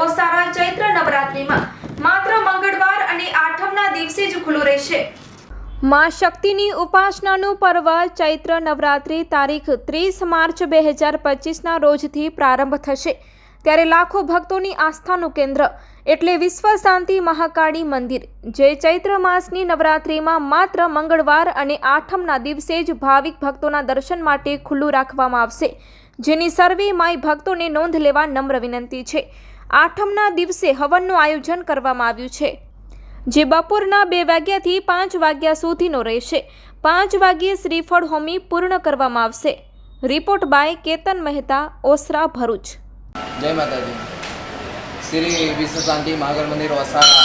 લોકો ચૈત્ર નવરાત્રિમાં માત્ર મંગળવાર અને આઠમના દિવસે જ ખુલ્લું રહેશે. મા શક્તિની ઉપાસનાનું પર્વ ચૈત્ર નવરાત્રિ તારીખ ત્રીસ માર્ચ બે હજાર પચીસના રોજથી પ્રારંભ થશે. ત્યારે લાખો ભક્તોની આસ્થાનું કેન્દ્ર એટલે વિશ્વ શાંતિ મહાકાળી મંદિર, જે ચૈત્ર માસની નવરાત્રિમાં માત્ર મંગળવાર અને આઠમના દિવસે જ ભાવિક ભક્તોના દર્શન માટે ખુલ્લું રાખવામાં આવશે. જેની સર્વે માય ભક્તોને નોંધ લેવા નમ્ર વિનંતી છે. આઠમના દિવસે હવનનું આયોજન કરવામાં આવ્યું છે, જે બપોરના બે વાગ્યાથી પાંચ વાગ્યા સુધીનો રહેશે. પાંચ વાગ્યે શ્રીફળ હોમી પૂર્ણ કરવામાં આવશે. રિપોર્ટ બાય કેતન મહેતા, ઓસરા ભરૂચ. જય માતાજી. શ્રી વિશ્વ શાંતિ મહાગર મંદિર વસાવા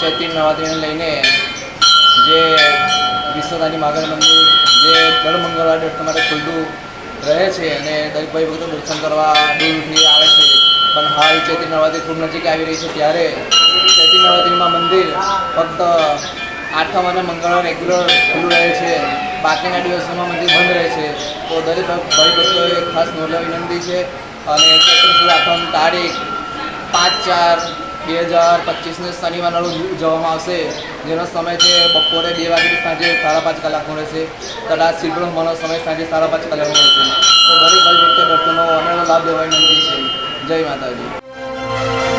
ચૈત્રી નવરાત્રિને લઈને જે વિશ્વ શાંતિ મહાગર મંદિર જે દર મંગળવાર તમારે ખુલ્લું રહે છે અને દરેક ભાઈ ભક્તો દર્શન કરવા દૂર આવે છે. પણ હાલ ચૈત્રી નવરાત્રી ખૂબ નજીક આવી રહી છે. ત્યારે ચૈત્રી નવરાત્રીમાં મંદિર ફક્ત આઠમ અને મંગળવાર રેગ્યુલર ખુલ્લું રહે છે. બાકીના દિવસોમાં મંદિર બંધ રહે છે. તો દરેક ભાઈભક્તોએ ખાસ નોંધવા વિનંતી છે. અને ચૈત્ર આઠમ તારીખ પાંચ ચાર બે હજાર પચીસને શનિવારના રોજ ઉજવવામાં આવશે. જેનો સમય છે બપોરે બે વાગ્યાથી સાંજે સાડા પાંચ કલાકનો રહેશે. કદાચ હોવાનો સમય સાંજે સાડા પાંચ કલાકનો રહેશે. તો દરેક ભાઈ ભક્તો દર્શનો અનેરો લાભ લેવા વિનંતી છે. જય માતાજી